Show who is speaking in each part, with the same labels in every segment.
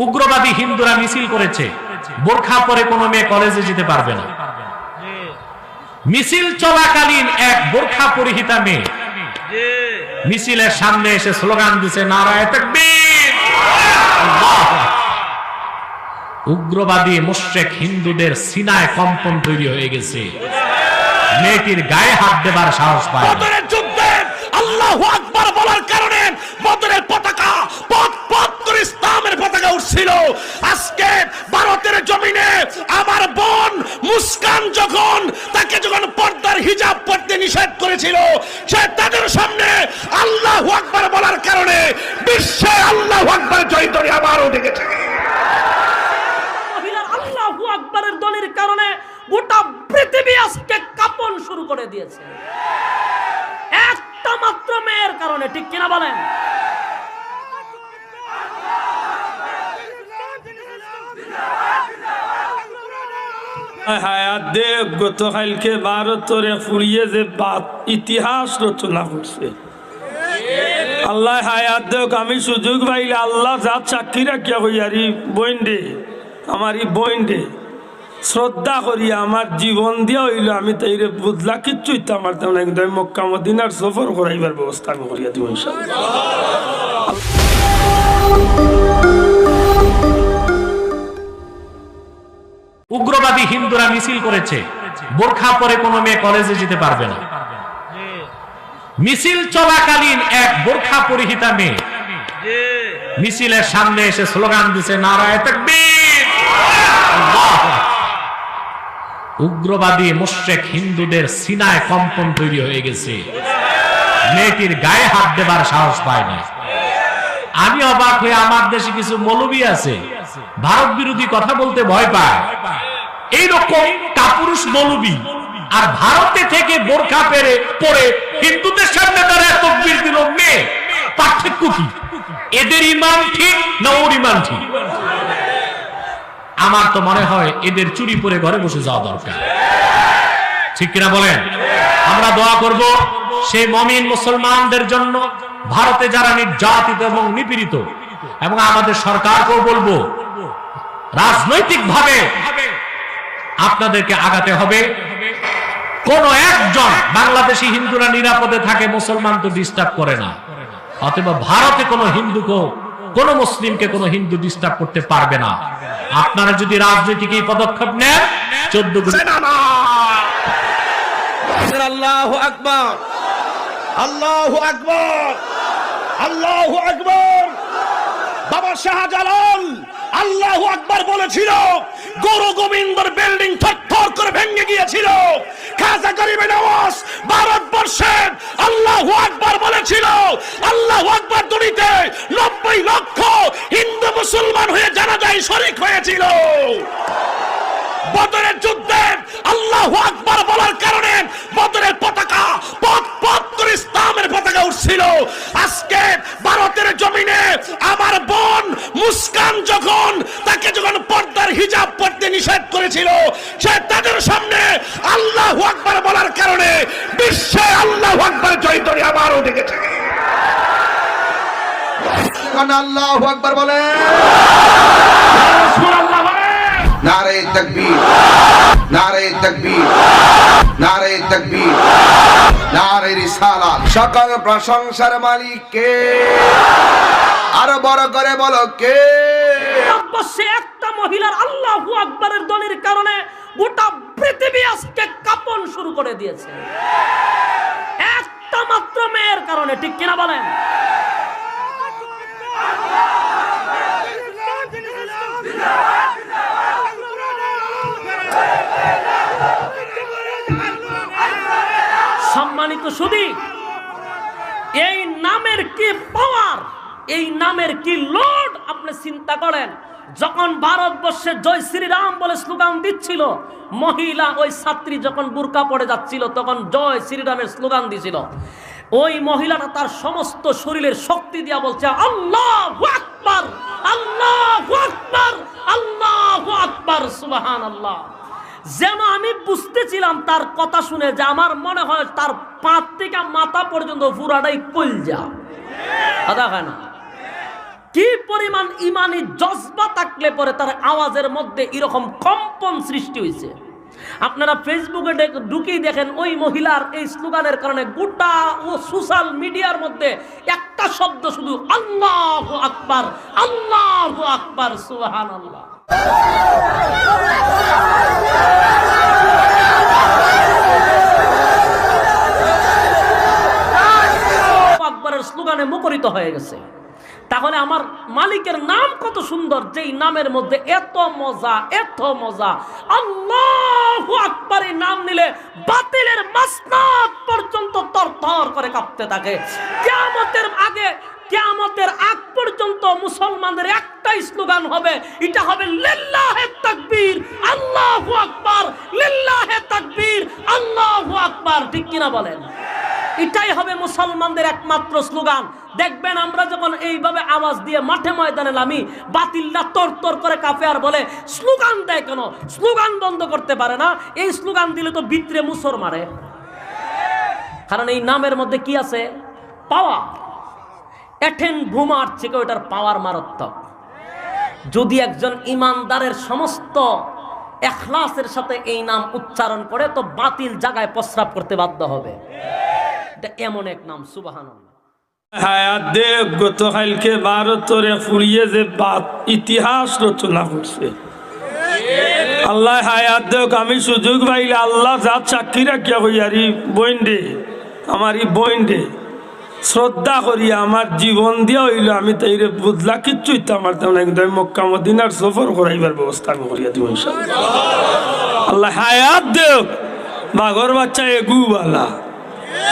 Speaker 1: উগ্রবাদী হিন্দুরা মিছিল করেছে। বোরখা পরে কোনো মেয়ে কলেজে যেতে পারবে না। মিছিল চলাকালীন এক বোরখা পরিহিতা মেয়ে মিছিলের সামনে এসে স্লোগান দিছে, নারায় তাকবীর! উগ্রবাদী মুশরিক হিন্দুদের সিনায় কম্পন তৈরি হয়ে গেছে। মেয়েটির গায়ে হাত দেবার সাহস পায়।
Speaker 2: বদরের যুদ্ধে আল্লাহু আকবার বলার কারণে বদরের পতাকা পথ পথ করে ইসলামের উঠছিল আজকে ভারতের জমিনে আমার বোন মুস্কান যখন তাকে যখন পর্দার হিজাব পড়তে নিষেধ করেছিল, সে তাদের সামনে আল্লাহু আকবার বলার কারণে বিশ্বে আল্লাহু আকবার জয়তরি আবারও ডেকেছে।
Speaker 3: আকবরের শুরু করে দিয়েছে। একটা মাত্র মেয়ের কারণে, ঠিক কিনা বলেন?
Speaker 4: হায়াত দে গতকালকে ভারতরে ফুরিয়ে যে বাত ইতিহাস রচনা করছে। আল্লাহ হায়াত দেখ আমি সুযোগ পাইলে আল্লাহ যা চাকরি রাখিয়া হইয়ারি বইন দে আমার ই বইন দে শ্রদ্ধা করি আমার জীবন দিয়া হইল, আমি তাইরে বুঝলা কিচ্ছু আমার তেমন কিন্তু আমি মক্কা, মদিনার সফর করাইবার ব্যবস্থা আমি করিয়া দিব ইনশাআল্লাহ।
Speaker 1: উগ্রবাদী হিন্দুরা মিছিল করেছে। বোরখা পরে কোনো মেয়ে কলেজে যেতে পারবে না। মিছিল চলাকালীন এক বোরখা পরিহিতা মেয়ে মিছিলের সামনে এসে স্লোগান দিছে, নারায় তাকবীর! উগ্রবাদী মুশরিক হিন্দুদের সিনায় কম্পন তৈরি হয়ে গেছে। মেয়েটির গায়ে হাত দেবার সাহস পায় না আমি অবাক হয়ে, আমার দেশে কিছু মৌলবী আছে? ভারত বিরোধী কথা বলতে ভয় পায়। এইরকম কাপুরুষ মৌলবী আর ভারতে থেকে বোরখা পেরে পরে হিন্দুদের সামনে তারা তকবির দিল মেয়ে পার্থক্য কি? এদের ইমান ঠিক না ওর ইমান ঠিক? আমার তো মনে হয় এদের চুরি পরে ঘরে বসে যাওয়া দরকার। ঠিক কিনা বলেন? আমরা দোয়া করব সেই মমিন মুসলমানদের জন্য ভারতে যারা নির্যাতিত এবং নিপীড়িত এবং আমাদের সরকারকেও বলব রাজনৈতিক ভাবে আপনাদেরকে আগাতে হবে। কোন একজন বাংলাদেশি হিন্দুরা নিরাপদে থাকে, মুসলমান তো ডিস্টার্ব করে না। অথবা ভারতে কোনো হিন্দুকে কোন মুসলিমকে কোন হিন্দু ডিস্টার্ব করতে পারবে না। আপনারা যদি রাজনৈতিক এই পদক্ষেপ নেন, চোদ্দ
Speaker 2: আল্লাহু আকবার। আল্লাহু আকবার। আল্লাহু আকবার। শাহজালাল, আল্লাহু আকবার বলেছিল, গুরু গোবিন্দর বিল্ডিং থরথর করে ভেঙে গিয়েছিল। খাজা গরিবে নওয়াজ ভারতবর্ষের আল্লাহু আকবার বলেছিল, আল্লাহু আকবার দুনিতে নব্বই লক্ষ হিন্দু মুসলমান হয়ে জানা শরিক হয়েছিল। বদরের যুদ্ধে আল্লাহু আকবার বলার কারণে বদরের পতাকা পথ পথ করে ইসলামের পতাকা উঠছিল। আজকে ভারতের জমিনে আমার বোন মুস্কান যখন তাকে যখন পর্দার হিজাব পড়তে নিষেধ করেছিল সে তাদের সামনে আল্লাহু আকবার বলার কারণে বিশ্বে আল্লাহু আকবার জয়তরি আবারও ডেকেছে
Speaker 5: আল্লাহু আকবার বলেন। নারে তকবীর নারে তকবীর নারে তকবীর নারে রিসালাত। সকল প্রশংসার মালিক কে আরও বড় করে বলো কে?
Speaker 3: ভারতবর্ষে একটা মহিলার আল্লাহু আকবরের দলের কারণে গোটা পৃথিবী আজকে কাপন শুরু করে দিয়েছে। একটা মাত্র মেয়ের কারণে, ঠিক কিনা বলেন? সম্মানিত সুদী এই নামের কি পাওয়ার এই নামের কি লোড? আপনি চিন্তা করেন। যখন ভারতবর্ষে জয় শ্রীরাম বলে স্লোগান দিচ্ছিল, মহিলা ওই ছাত্রী যখন বুরকা পড়ে যাচ্ছিল, তখন জয় শ্রীরামের স্লোগান দিছিল। ওই মহিলাটা তার সমস্ত শরীরের শক্তি দিয়া বলছে, আল্লাহ আকবার! আল্লাহ আকবার! আল্লাহ আকবার! সুবাহান আল্লাহ যেন আমি বুঝতেছিলাম তার কথা শুনে যে আমার মনে হয় তার পাত থেকে মাথা পর্যন্ত পুরাটাই কলজা। কথা হয় না? কি পরিমাণ ইমানি জজবা থাকলে পরে তার আওয়াজের মধ্যে এরকম কম্পন সৃষ্টি হয়েছে? আপনারা ফেসবুকে ঢুকেই দেখেন ওই মহিলার এই স্লোগানের কারণে গোটা ও সোশ্যাল মিডিয়ার মধ্যে একটা শব্দ শুধু, আল্লাহ আকবার আল্লাহ আকবার সুহান আল্লাহ আকবরের স্লোগানে মুখরিত হয়ে গেছে। তাহলে আমার মালিকের নাম কত সুন্দর, যেই নামের মধ্যে এত মজা এত মজা। আল্লাহ আকবর নাম নিলে বাতিলের মাসনাদ পর্যন্ত তরতর করে কাঁপতে থাকে। কেয়ামতের আগে, কেয়ামতের আগ পর্যন্ত মুসলমানদের একটাই স্লোগান হবে, এটা হবে লিল্লাহে তাকবীর, আল্লাহু আকবার, লিল্লাহে তাকবীর, আল্লাহু আকবার। ঠিক কিনা বলেন? এটাই হবে মুসলমানদের একমাত্র স্লোগান। দেখবেন আমরা যখন এইভাবে আওয়াজ দিয়ে মাঠে ময়দানে নামি, বাতিল্লা তর তর করে কাঁপে আর বলে স্লোগান দেয় কেন? স্লোগান বন্ধ করতে পারে না। এই স্লোগান দিলে তো বিত্রে মুসর মারে। কারণ এই নামের মধ্যে কি আছে? পাওয়া এঠেন ভুমার থেকে ওটার পাওয়ার মারাত্মক। যদি একজন ইমানদারের সমস্ত এখলাসের সাথে এই নাম উচ্চারণ করে, তো বাতিল জায়গায় প্রস্রাব করতে বাধ্য হবে। এমন এক নাম সুবাহান
Speaker 4: হায়াত দে, গতকালকে ভারতরে ফুরিয়ে যে বাত ইতিহাস রচনা করছে আল্লাহ হায়াত দেখ আমি সুযোগ পাইলে আল্লাহ যা চাকরি রাখিয়া হইয়ারি বইন রে, আমার ই বইন রে, শ্রদ্ধা করিয়া আমার জীবন দিয়া হইল, আমি তাইরে বুঝলা কিচ্ছু আমার তেমন কিন্তু আমি মক্কা মদিনার সফর করাইবার ব্যবস্থা আমি করিয়া দিব। আল্লাহ হায়াত দেখ বাঘর বাচ্চা এগুবালা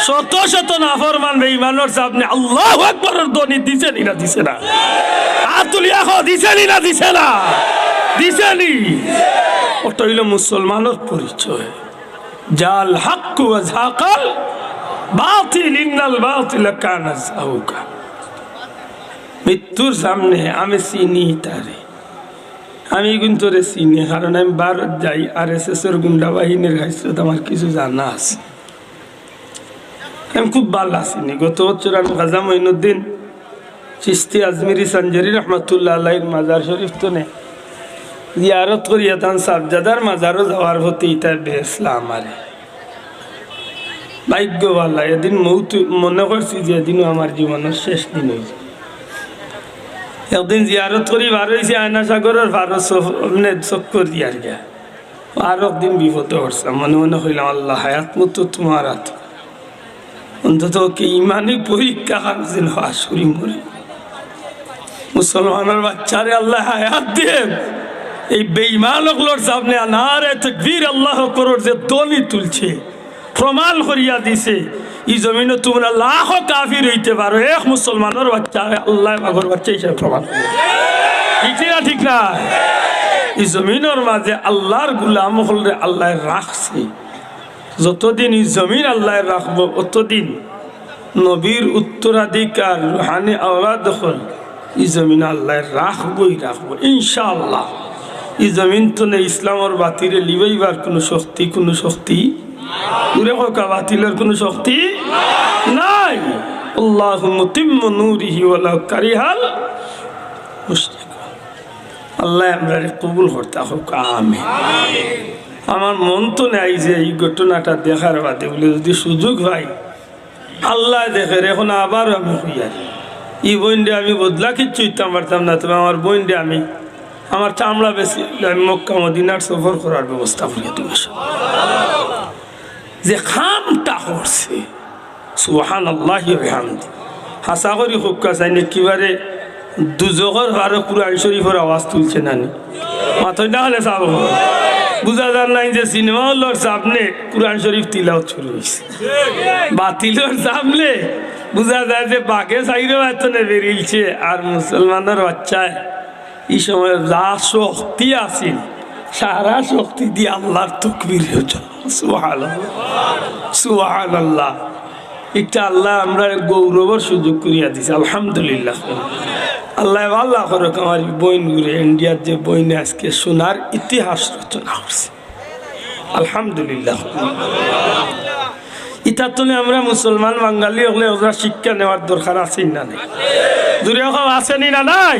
Speaker 4: শত শত নাফরমান বেঈমানের সামনে আল্লাহ আকবরের ধ্বনি দিছে নি দিছে না? আতুলিয়া হ দিছে নি দিছে না? দিছে ওটা হইল মুসলমানের পরিচয়। জাল হাক্কু ওয়া যাকাল বাতিল, ইন্নাল বাতিল কানা যাহুকা মৃত্যুর সামনে আমি চিনি তারে। আমি কিন্তু চিনি, কারণ আমি ভারত যাই, আর এস এস এর গুন্ডা বাহিনীর হাইসত আমার কিছু জানা আছে। আমি খুব ভালো আসিনি গত বছর আমি খাজা মঈনুদ্দিন চিস্তি আজমিরি সঞ্জরি রহমতুল্লাহ মাজার শরীফ তো নে জিয়ারত করিয়া তান সাবজাদার মাজারও যাওয়ার হতে ইটা বেসলা আমারে। ভাগ্যওয়ালা, এদিন মৌত, মনে করছি যে এদিনও আমার জীবনের শেষ দিন হয়েছে একদিন জিয়ারত করি বার হয়েছে আয়না সাগরের ভারত মানে চক্কর দিয়ার গিয়া। আর একদিন বিপদে পড়ছিলাম মনে মনে হইলাম আল্লাহ, হায়াত মতো তোমার হাত। অন্তত ওকে ইমানি পরীক্ষা হানছেন হাসুরি মরে। মুসলমানের বাচ্চারে আল্লাহ হায়াত দিয়ে এই বেঈমান লোকলোর সামনে আনারে তকবীর আল্লাহ করর যে দনি তুলছে, প্রমাণ করিয়া দিছে, এই জমিনে তোমরা লাখ কাফির হইতে পারো। এক মুসলমানের বাচ্চা আল্লাহ বাঘর বাচ্চা হিসাবে প্রমাণ ঠিক না ঠিক না? এই জমিনের মাঝে আল্লাহর গুলাম হলরে আল্লাহ রাখছে। যতদিন এই জমিন আল্লাহ রাখব, অতদিন নবীর উত্তরাধিকার রুহানি আওলাদ দখল এই জমিন আল্লাহ রাখবই রাখব, ইনশাআল্লাহ। এই জমিন তো নেই ইসলামর বাতিরে লিবাইবার কোনো শক্তি কোনো শক্তি উরে হোকা বাতিলের কোনো শক্তি নাই। আল্লাহ আল্লাহ আমরা কবুল করতে হোক আমিন। আমার মন তো নেই যে এই ঘটনাটা দেখার বাদে, বলে যদি সুযোগ পাই আল্লাহ দেখে এখন আবার আমি হইয়ার এই বইনডে আমি বদলা কিচ্ছু ইতাম পারতাম না, তবে আমার বইনডে আমি, আমার চামড়া বেশি আমি মক্কা মদিনার সফর করার ব্যবস্থা করিয়া তুমি যে খামটা করছে সুহান আল্লাহ হাসা করি হুক্কা চাইনি কিবারে দুজগর বারো কুরআন শরীফের আওয়াজ তুলছে নানি মাথায় না হলে চাবো। বুঝা যার নাই যে সিনেমা হল সামনে কুরআন শরীফ তিলাও শুরু হয়েছে বাতিলের সামনে বুঝা যায় যে বাঘে সাইরে বাচ্চনে বেরিয়েছে আর মুসলমানের বাচ্চায় এই সময় যা শক্তি আছে, সারা শক্তি দিয়ে আল্লাহর তকবির সুহান সুহান আল্লাহ একটা আল্লাহ আমরা গৌরবর সুযোগ করিয়া দিছি, আলহামদুলিল্লাহ। আল্লাহ আল্লাহ করক আমার বইন ঘুরে ইন্ডিয়ার যে বইনে আজকে সোনার ইতিহাস রচনা করছে। আলহামদুলিল্লাহ। ইটার তুলে আমরা মুসলমান বাঙালি হলে ওরা শিক্ষা নেওয়ার দরকার আছে না নেই দূরে আছে না নাই?